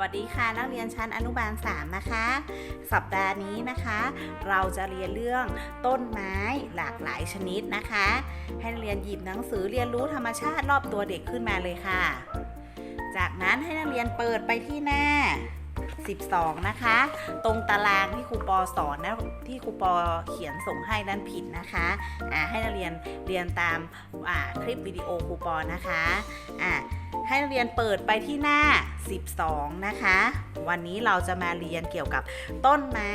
วัสดีค่ะนักเรียนชั้นอนุบาล 3 นะคะ สัปดาห์นี้นะคะ เราจะเรียนเรื่องต้นไม้หลากหลายชนิดนะคะ ให้เรียนหยิบหนังสือเรียนรู้ธรรมชาติรอบตัวเด็กขึ้นมาเลยค่ะ จากนั้นให้นักเรียนเปิดไปที่หน้า 12 นะคะ ตรงตารางที่ครูปอสอนนะที่ครูปอเขียนส่งให้นั้นผิดนะคะอ่าให้นักเรียนเรียนตามอ่าคลิปวิดีโอครูปอนะคะอ่า ให้นักเรียนเปิดไปที่หน้า 12 นะคะ วันนี้เราจะมาเรียนเกี่ยวกับต้นไม้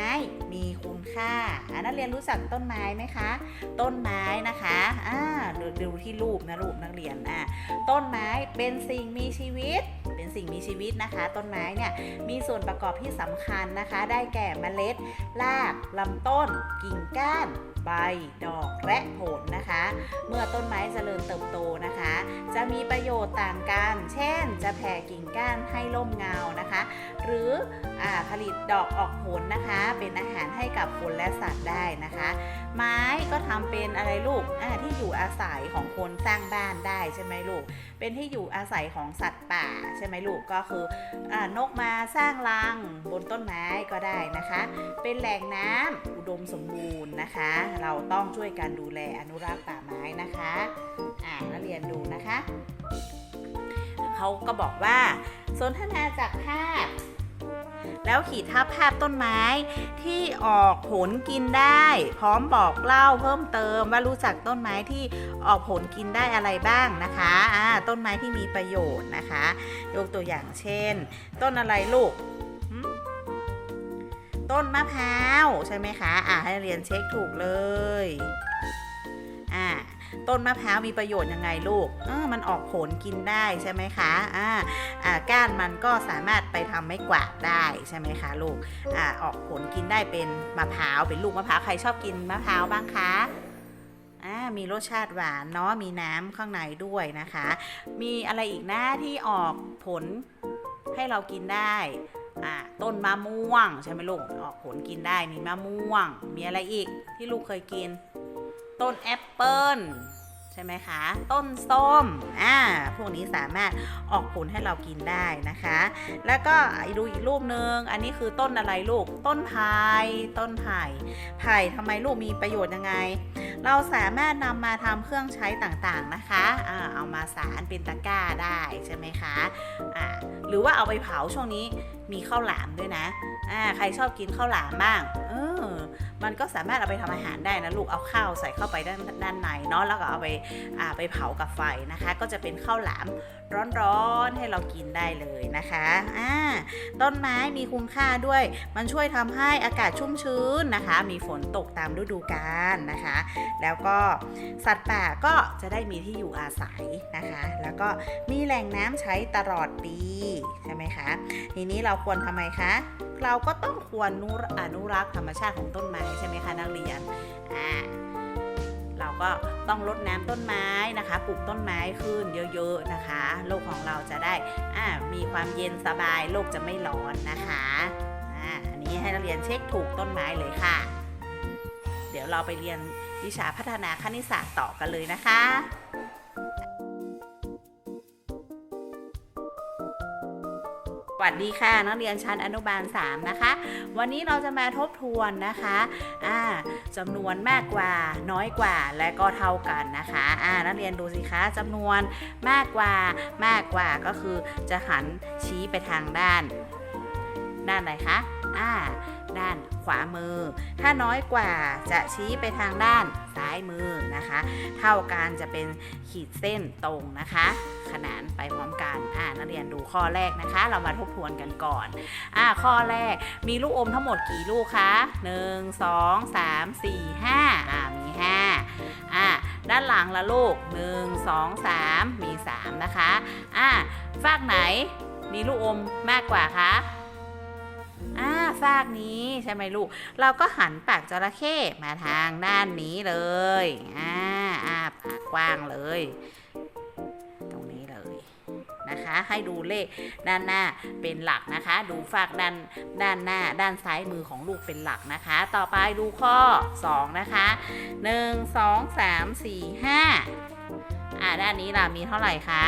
มีคุณค่าอะนักเรียนรู้จักต้นไม้ไหมคะ ต้นไม้นะคะอ่าดูดูที่รูปนะรูปนักเรียนอะต้นไม้เป็นสิ่งมีชีวิต เป็นสิ่งมีชีวิตนะคะ ต้นไม้เนี่ยมีส่วนประกอบที่สำคัญนะคะ ได้แก่เมล็ดรากลำต้น กิ่งก้าน ใบ ดอกและผลนะคะ เมื่อต้นไม้เจริญเติบโตนะคะ จะมีประโยชน์ต่างกัน เช่น จะแผ่กิ่งก้านให้ร่มเงานะคะ หรือ ผลิตดอกออกผลนะคะ เป็นอาหารให้กับคนและสัตว์ได้นะคะ ไม้ก็ทำเป็นอะไรลูกที่อยู่อาศัยของคนสร้างบ้านได้ใช่ไหมลูก เป็นที่อยู่อาศัยของสัตว์ป่าใช่ไหมลูกก็คืออนกมาสร้างรังบนต้นไม้ก็ได้นะคะ เป็นแหล่งน้ำอุดมสมบูรณ์นะคะ เราต้องช่วยกันดูแลอนุรักษ์ป่าไม้นะคะอ่านเรียนดูนะคะเขาก็บอกว่าสนทนาจากภาพ แล้วขีดทับภาพต้นไม้ที่ออกผลกินได้ พร้อมบอกเล่าเพิ่มเติมว่ารู้จักต้นไม้ที่ออกผลกินได้อะไรบ้างนะคะอ่าต้นไม้ที่มีประโยชน์นะคะ ยกตัวอย่างเช่น ต้นอะไรลูก ต้นมะพร้าวใช่ไหมคะ อ่าให้เรียนเช็คถูกเลย อ่าต้นมะพร้าวมีประโยชน์ยังไงลูกเออมันออกผลกินได้ใช่ไหมคะอ่าอ่าก้านมันก็สามารถไปทำไม่กวาดได้ใช่ไหมคะลูกอ่าออกผลกินได้เป็นมะพร้าวเป็นลูกมะพร้าวใครชอบกินมะพร้าวบ้างคะอ่ามีรสชาติหวานเนาะมีน้ำข้างในด้วยนะคะ มีอะไรอีกนะที่ออกผลให้เรากินได้ต้นมะม่วงใช่ไหมลูกออกผลกินได้มีมะม่วง มีอะไรอีกที่ลูกเคยกิน ต้นแอปเปิลใช่ไหมคะ ต้นส้มอ่าพวกนี้สามารถออกผลให้เรากินได้นะคะ แล้วก็ดูอีกรูปหนึ่งอันนี้คือต้นอะไรลูก ต้นไผ่ต้นไผ่ไผ่ทำไมลูกมีประโยชน์ยังไง เราสามารถนำมาทำเครื่องใช้ต่างๆนะคะอ่าเอามาสารเป็นตะกร้าได้ใช่ไหมคะอ่าหรือว่าเอาไปเผาช่วงนี้มีข้าวหลามด้วยนะอ่าใครชอบกินข้าวหลามบ้างเออมันก็สามารถเอาไปทำอาหารได้นะลูกเอาข้าวใส่เข้าไปด้านด้านในเนาะแล้วก็เอาไปอ่าไปเผากับไฟนะคะ ก็จะเป็นข้าวหลามร้อนๆให้เรากินได้เลยนะคะอ่าต้นไม้มีคุณค่าด้วย มันช่วยทำให้อากาศชุ่มชื้นนะคะ มีฝนตกตามฤดูกาลนะคะแล้วก็สัตว์ป่าก็จะได้มีที่อยู่อาศัยนะคะ แล้วก็มีแหล่งน้ำใช้ตลอดปีใช่ไหมคะ ทีนี้เราควรทำไมคะ เราก็ต้องควรนุอนุรักษ์ธรรมชาติของต้นไม้ใช่ไหมคะนักเรียนอ่าเราก็ต้องรดน้ำต้นไม้นะคะ ปลูกต้นไม้ขึ้นเยอะๆนะคะ โลกของเราจะได้อ่ามีความเย็นสบาย โลกจะไม่ร้อนนะคะอ่าอันนี้ให้นักเรียนเช็คถูกต้นไม้เลยค่ะ เดี๋ยวเราไปเรียน วิชาพัฒนาคณิตศาสตร์ต่อกันเลยนะคะสวัสดีค่ะนักเรียนชั้นอนุบาล 3 นะคะ วันนี้เราจะมาทบทวนนะคะอ่าจำนวนมากกว่าน้อยกว่าและก็เท่ากันนะคะอ่านักเรียนดูสิคะจำนวนมากกว่ามากกว่าก็คือจะหันชี้ไปทางด้าน ด้านไหนคะอ่า ด้านขวามือ ถ้าน้อยกว่าจะชี้ไปทางด้านซ้ายมือนะคะ เท่ากันจะเป็นขีดเส้นตรงนะคะ ขนานไปพร้อมกันอ่านักเรียนดูข้อแรกนะคะ เรามาทบทวนกันก่อนอ่าข้อแรกมีลูกอมทั้งหมดกี่ลูกคะ1 2 3 4 5อ่ามี5อ่าด้านหลังละลูก 1 2 3 มี 3 นะคะอ่าฝากไหนมีลูกอมมากกว่าคะอ่า ฝากนี้ใช่ไหมลูก เราก็หันปากจระเข้มาทางด้านนี้เลย อ่าอ่าปากกว้างเลย ตรงนี้เลยนะคะ ให้ดูเลขด้านหน้าเป็นหลักนะคะ ดูฝากด้านด้านหน้าด้านซ้ายมือของลูกเป็นหลักนะคะ ต่อไปดูข้อ 2 นะคะ 1 2 3 4 5อ่าด้านนี้ล่ะมีเท่าไหร่คะ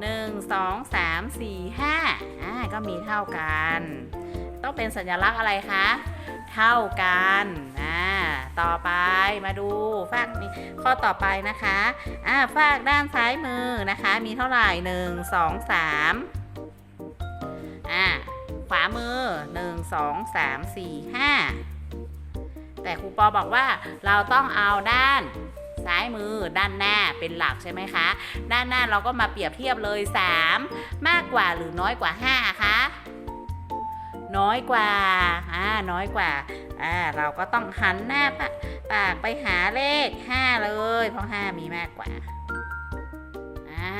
หนึ่งสองสามสี่ห้าอ่าก็มีเท่ากัน ต้องเป็นสัญลักษณ์อะไรคะ เท่ากันอ่าต่อไปมาดูฝากนี้ข้อต่อไปนะคะอ่าฝากด้านซ้ายมือนะคะ มีเท่าไหร่หนึ่งสองสามอ่าขวามือหนึ่งสองสามสี่ห้าแต่ครูปอบอกว่าเราต้องเอาด้าน ซ้ายมือด้านหน้าเป็นหลักใช่ไหมคะ ด้านหน้าเราก็มาเปรียบเทียบเลย 3 มากกว่าหรือน้อยกว่า 5 คะน้อยกว่า อ่า น้อยกว่า อ่า เราก็ต้องหันหน้าปะปากไปหาเลข 5 เลย เพราะ 5 มีมากกว่า อ่า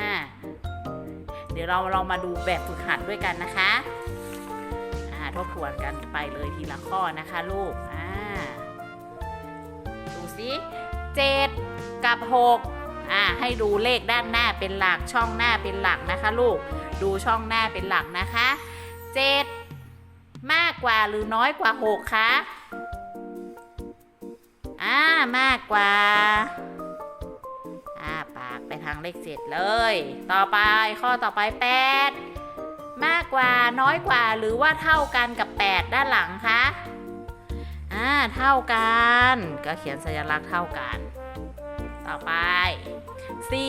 เดี๋ยวเราลองมาดูแบบฝึกหัดด้วยกันนะคะ อ่า ทบทวนกันไปเลยทีละข้อนะคะลูก อ่า ดูสิเจ็ด กับหกอ่าให้ดูเลขด้านหน้าเป็นหลักช่องหน้าเป็นหลักนะคะลูก ดูช่องหน้าเป็นหลักนะคะเจ็ดมากกว่าหรือน้อยกว่าหกคะอ่ามากกว่าอ่าปากไปทางเลขเจ็ดเลย ต่อไปข้อต่อไปแปดมากกว่าน้อยกว่าหรือว่าเท่ากันกับแปดด้านหลังคะอ่าเท่ากัน ก็เขียนสัญลักษณ์เท่ากัน ต่อไป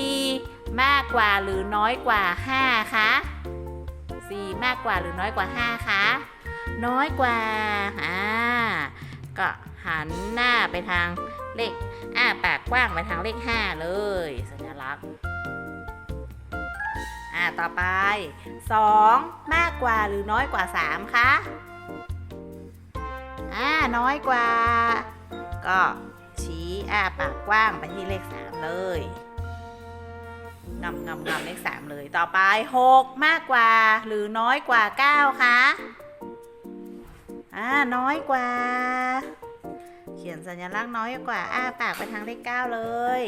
4 มากกว่าหรือน้อยกว่า 5 คะ 4 มากกว่าหรือน้อยกว่า 5 คะ น้อยกว่า อ่า ก็หันหน้าไปทางเลขอ่าปากกว้างไปทางเลข 5 เลย สัญลักษณ์อ่าต่อไป 2 มากกว่าหรือน้อยกว่า 3 คะอ่าน้อยกว่า ก็ อ้าปากกว้างไปที่เลข3เลยงำงำงำเลข3เลย ต่อไป6มากกว่าหรือน้อยกว่า9คะอ่าน้อยกว่า เขียนสัญลักษณ์น้อยกว่า อ้าปากไปทางเลข9เลย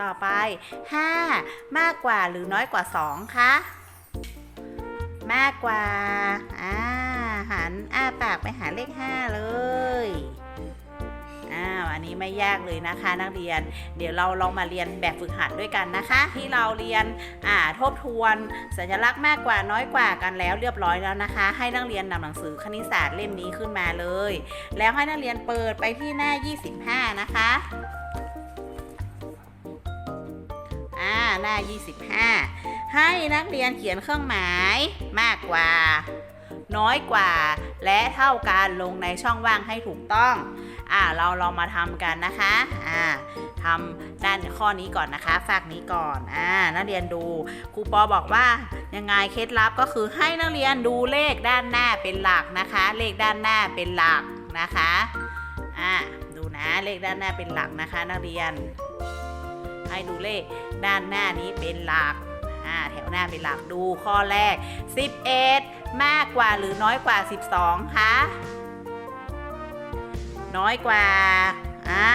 ต่อไป5มากกว่าหรือน้อยกว่า2คะมากกว่า อ่า หันอ้าปากไปหาเลข5เลย อันนี้ไม่ยากเลยนะคะนักเรียน เดี๋ยวเราลองมาเรียนแบบฝึกหัดด้วยกันนะคะ ที่เราเรียนอ่าทบทวน สัญลักษณ์มากกว่าน้อยกว่ากันแล้วเรียบร้อยแล้วนะคะ ให้นักเรียนนำหนังสือคณิตศาสตร์เล่มนี้ขึ้นมาเลย แล้วให้นักเรียนเปิดไปที่หน้า 25 นะคะอ่าหน้า 25 ให้นักเรียนเขียนเครื่องหมายมากกว่า น้อยกว่า และเท่ากันลงในช่องว่างให้ถูกต้อง อ่าเราลองมาทำกันนะคะอ่าทำด้านข้อนี้ก่อนนะคะฝากนี้ก่อนอ่านักเรียนดูครูปอบอกว่ายังไงเคล็ดลับก็คือให้นักเรียนดูเลขด้านหน้าเป็นหลักนะคะ เลขด้านหน้าเป็นหลักนะคะอ่าดูนะเลขด้านหน้าเป็นหลักนะคะ นักเรียน ให้ดูเลขด้านหน้านี้เป็นหลักอ่าแถวหน้าเป็นหลักดูข้อแรก 11 มากกว่าหรือน้อยกว่า 12คะ น้อยกว่า อ่า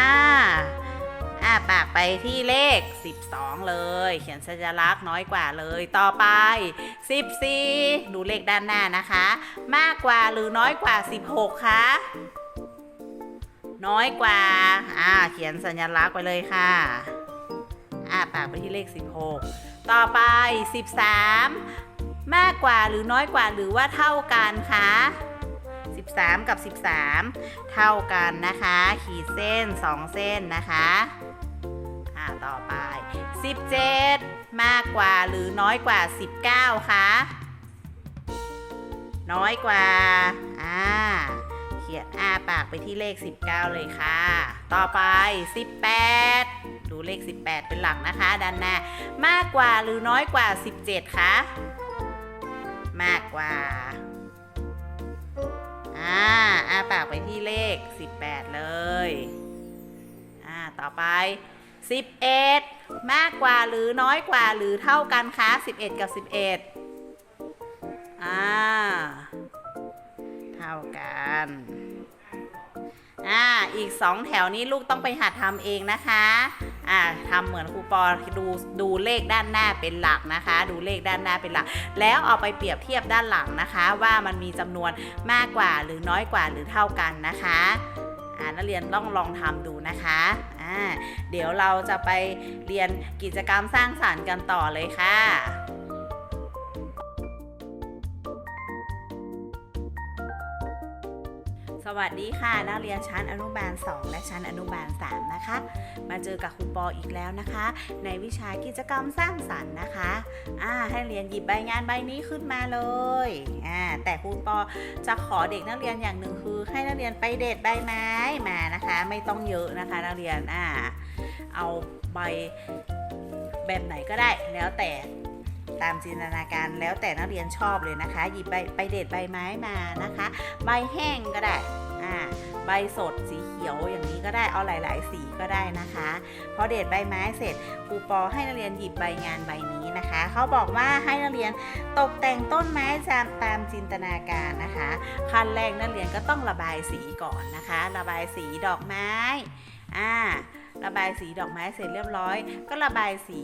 อ่าปากไปที่เลข 12 เลย เขียนสัญลักษณ์น้อยกว่าเลย ต่อไป 14 ดูเลขด้านหน้านะคะ มากกว่าหรือน้อยกว่า 16 คะ น้อยกว่า อ่า เขียนสัญลักษณ์ไปเลยค่ะอ่าปากไปที่เลข 16 ต่อไป 13 มากกว่าหรือน้อยกว่าหรือว่าเท่ากันคะ 13 กับ 13 เท่ากันนะคะ ขีดเส้น 2 เส้นนะคะอ่าต่อไป 17 มากกว่าหรือน้อยกว่า 19คะน้อยกว่าอ่าเขียนอ้าปากไปที่เลข 19 เลยค่ะ ต่อไป 18 ดูเลข 18 เป็นหลักนะคะด้านหน้ามากกว่าหรือน้อยกว่า 17คะมากกว่า อ่าอาปากไปที่เลข 18 เลย อ่า ต่อไป 11 มากกว่าหรือน้อยกว่าหรือเท่ากันคะ 11 กับ 11 อ่า เท่ากัน อ่า อีก 2 แถวนี้ลูกต้องไปหัดทำเองนะคะ อ่าทำเหมือนครูปอดูดูเลขด้านหน้าเป็นหลักนะคะ ดูเลขด้านหน้าเป็นหลัก แล้วเอาไปเปรียบเทียบด้านหลังนะคะ ว่ามันมีจำนวนมากกว่าหรือน้อยกว่าหรือเท่ากันนะคะอ่านักเรียนต้องลองทำดูนะคะอ่าเดี๋ยวเราจะไปเรียนกิจกรรมสร้างสรรค์กันต่อเลยค่ะ วัสดีค่ะ นักเรียนชั้นอนุบาล 2 และชั้นอนุบาล 3 นะคะ มาเจอกับครูปออีกแล้วนะคะ ในวิชากิจกรรมสร้างสรรค์นะคะอ่าให้เรียนหยิบใบงานใบนี้ขึ้นมาเลยอ่าแต่ครูปอจะขอเด็กนักเรียนอย่างหนึ่งคือ ให้นักเรียนไปเด็ดใบไม้มานะคะ ไม่ต้องเยอะนะคะนักเรียนอ่าเอาใบแบบไหนก็ได้แล้วแต่ตามจินตนาการแล้วแต่นักเรียนชอบเลยนะคะ หยิบใบไปเด็ดใบไม้มานะคะ ใบแห้งก็ได้ ใบสดสีเขียวอย่างนี้ก็ได้เอาหลาย ๆ สีก็ได้นะคะพอเด็ดใบไม้เสร็จครูปอให้นักเรียนหยิบใบงานใบนี้นะคะ เขาบอกว่าให้นักเรียนตกแต่งต้นไม้ตามตามจินตนาการนะคะขั้นแรกนักเรียนก็ต้องระบายสีก่อนนะคะ ระบายสีดอกไม้อ่าระบายสีดอกไม้เสร็จเรียบร้อย ก็ระบายสี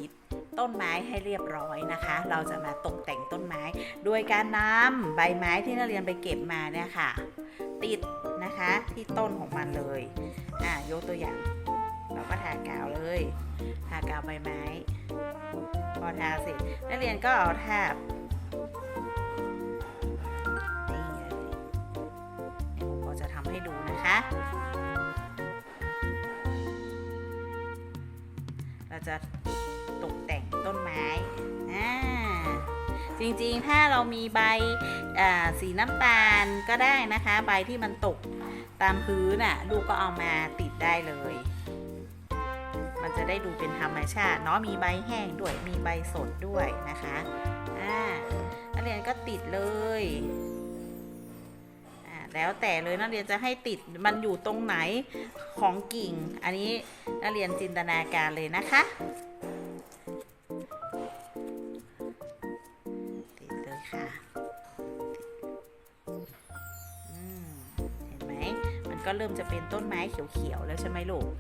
ต้นไม้ให้เรียบร้อยนะคะ เราจะมาตกแต่งต้นไม้ โดยการนำใบไม้ที่นักเรียนไปเก็บมาเนี่ยค่ะ ติด นะคะ ที่ต้นของมันเลย อ่ายกตัวอย่าง เราก็ทากาวเลย ทากาวใบไม้ พอทาเสร็จนักเรียนก็เอาทาบนี่เลยผมก็จะทำให้ดูนะคะ เราจะตกแต่งต้นไม้อ่าจริงๆ ถ้าเรามีใบอ่าสีน้ำตาลก็ได้นะคะ ใบที่มันตก ตามพื้นน่ะลูกก็เอามาติดได้เลย มันจะได้ดูเป็นธรรมชาติเนาะมีใบแห้งด้วยมีใบสดด้วยนะคะอ่านักเรียนก็ติดเลยอ่าแล้วแต่เลยนักเรียนจะให้ติดมันอยู่ตรงไหนของกิ่ง อันนี้นักเรียนจินตนาการเลยนะคะ ก็เริ่มจะเป็นต้นไม้เขียวๆแล้วใช่ไหมลูก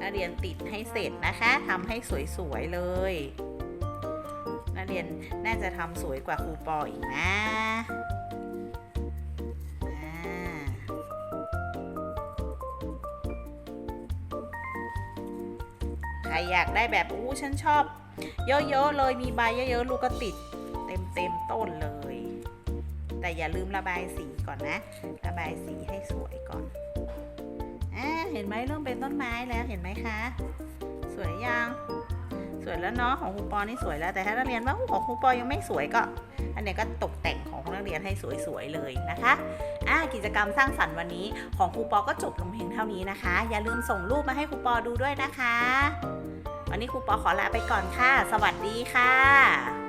นักเรียนติดให้เสร็จนะคะทำให้สวยๆเลยนักเรียนน่าจะทำสวยกว่าครูปออีกนะใครอยากได้แบบอู้ฉันชอบ เยอะๆเลยมีใบเยอะๆลูกก็ติดเต็มๆต้นเลย แต่อย่าลืมระบายสีก่อนนะ ระบายสีให้สวยก่อนอ่าเห็นไหมเริ่มเป็นต้นไม้แล้วเห็นไหมคะ สวยยังสวยแล้วเนาะของครูปอนี่สวยแล้ว แต่ถ้านักเรียนว่าของครูปอยังไม่สวยก็ อันนี้ก็ตกแต่งของนักเรียนให้สวยๆเลยนะคะอ่ากิจกรรมสร้างสรรค์วันนี้ของครูปอก็จบลงเพียงเท่านี้นะคะ อย่าลืมส่งรูปมาให้ครูปอดูด้วยนะคะ วันนี้ครูปอขอลาไปก่อนค่ะ สวัสดีค่ะ